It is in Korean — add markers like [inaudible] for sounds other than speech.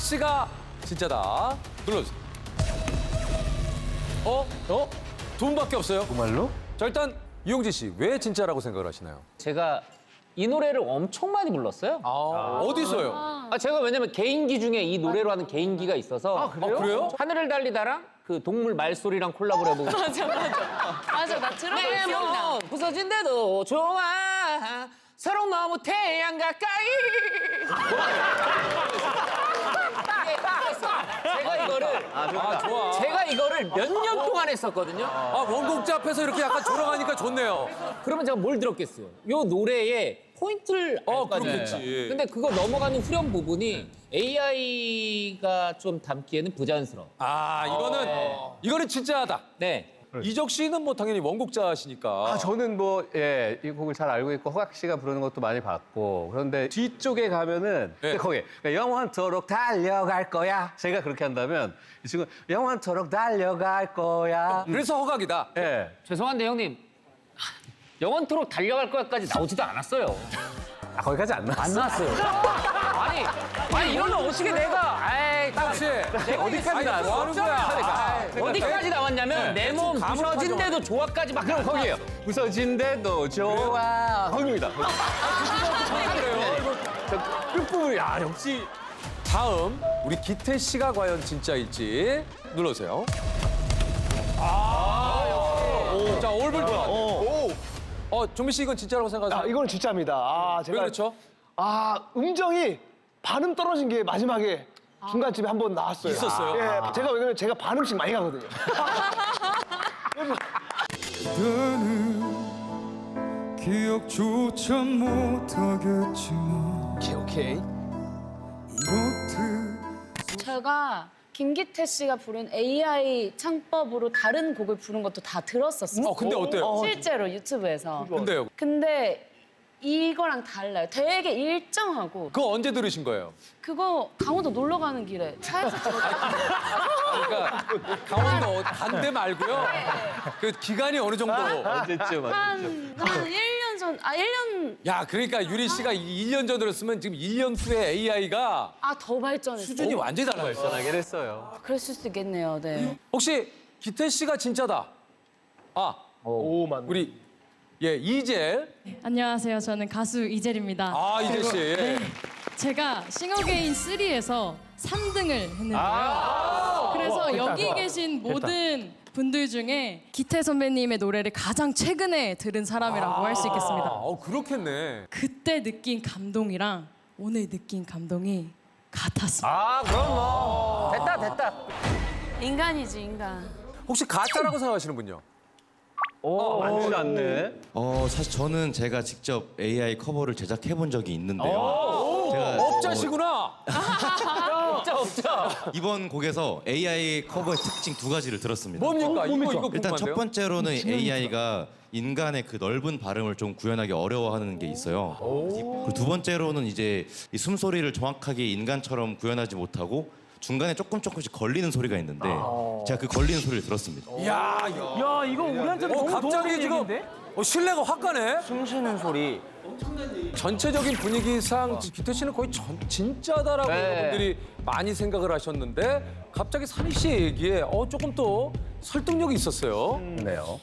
씨가 진짜다. 눌러주세요. 어? 어? 두 분밖에 없어요. 정말로? 자, 일단 이용진 씨 왜 진짜라고 생각을 하시나요? 제가 이 노래를 엄청 많이 불렀어요. 아, 어디서요? 아, 제가 왜냐면 개인기 중에 이 노래로 하는 개인기가 있어서. 아, 그래요? 그래요? 하늘을 달리다랑 그 동물 말소리랑 콜라보를 해보고. [laughs] 맞아 맞아 맞아 나 들어본 내 기억나 몸 부서진데도 좋아. 서로 너무 태양 가까이. [laughs] 이게 그랬어요. 제가 이거를 아, 좋아. 제가 이거를 몇 년 동안 했었거든요. 아, 원곡자 앞에서 이렇게 약간 조롱하니까 좋네요. 그러면 제가 뭘 들었겠어요? 요 노래에 포인트를 어, 알거 아니에요. 그렇겠지. 근데 그거 넘어가는 후렴 부분이 AI가 좀 담기에는 부자연스러워. 아, 이거는 이거는 진짜하다. 네. 이적 씨는 뭐 당연히 원곡자시니까. 아, 저는 뭐, 예, 이 곡을 잘 알고 있고, 허각 씨가 부르는 것도 많이 봤고, 그런데 뒤쪽에 가면은, 네. 거기, 영원토록 달려갈 거야. 제가 그렇게 한다면, 이 친구, 영원토록 달려갈 거야. 그래서 허각이다. 예. 죄송한데 형님 영원토록 달려갈 거야까지 나오지도 않았어요. 아, 거기까지 안 나왔어. 안 나왔어요. 아니, 아니 이러면 어떻게 내가 아이 딱 혹시 어디까지 아니, 나왔어? 뭐 하는 거야? 그러니까. 어디까지 나왔냐면 내몸 감을 부서진데도 좋아까지 막 그럼 거기에요. 부서진데도 좋아. 거기입니다. 그래요? 끝부분, 야, 역시. 다음 우리 기태 씨가 과연 진짜일지 눌러주세요. 아, 역시. 자, 올블 좋아. 어, 종민 씨 이건 진짜라고 아, 생각하세요? 이건 진짜입니다. 아, 왜 제가 그렇죠? 아, 음정이 반음 떨어진 게 마지막에 중간쯤에 한 번 나왔어요. 있었어요? 예, 제가 왜냐면 제가 반음씩 많이 가거든요. [laughs] 그는 기억조차 못하겠지만 오케이, 오케이. 못해 제가 김기태 씨가 부른 AI 창법으로 다른 곡을 부른 것도 다 들었었어요 어, 근데 어때요? 실제로 유튜브에서 근데요? 근데 이거랑 달라요 되게 일정하고 그거 언제 들으신 거예요? 그거 강원도 놀러 가는 길에 차에서 들었어요 그러니까 강원도 반대 말고요. 그 기간이 어느 정도? 언제쯤, 한, 한 1년 전, 아, 1년, 야, 그러니까 유리 씨가 1년 전으로 쓰면 지금 1년 후에 AI가 아, 더 발전했어요. 수준이 완전히 달라요. 전하긴 했어요. 그랬을 수도 있겠네요, 네. 혹시 기태 씨가 진짜다. 아, 오, 맞네. 우리 예, 이젤. 안녕하세요. 저는 가수 이젤입니다. 아, 이젤 씨. 예. 네. 제가 싱어게인 3에서 3등을 했는데요. 아! 그래서 여기 계신 모든 분들 중에 기태 선배님의 노래를 가장 최근에 들은 사람이라고 할 수 있겠습니다. 어, 그렇겠네. 그때 느낀 감동이랑 오늘 느낀 감동이 같았습니다. 아 그럼 뭐 됐다 됐다. 인간이지, 인간. 혹시 가짜라고 생각하시는 분요? 오, 많지 않네. 어 사실 저는 제가 직접 AI 커버를 제작해 본 적이 있는데요. 제가 업자시구나. 없자. 어, 이번 곡에서 AI 커버의 특징 두 가지를 들었습니다. 뭡니까? 이거 이거 일단 첫 궁금한데요. 번째로는 AI가 인간의 그 넓은 발음을 좀 구현하기 어려워하는 게 있어요. 그리고 두 번째로는 이제 이 숨소리를 정확하게 인간처럼 구현하지 못하고 중간에 조금 조금씩 걸리는 소리가 있는데 제가 그 걸리는 소리를 들었습니다. 야, 야, 이거 우리한테는 어, 갑자기 지금 어, 신뢰가 확 가네. 숨 쉬는 소리. 전체적인 분위기상 기태 씨는 거의 전, 진짜다라고 네. 여러분들이 많이 생각을 하셨는데 갑자기 산희 씨의 얘기에 어 조금 또 설득력이 있었어요. 네요.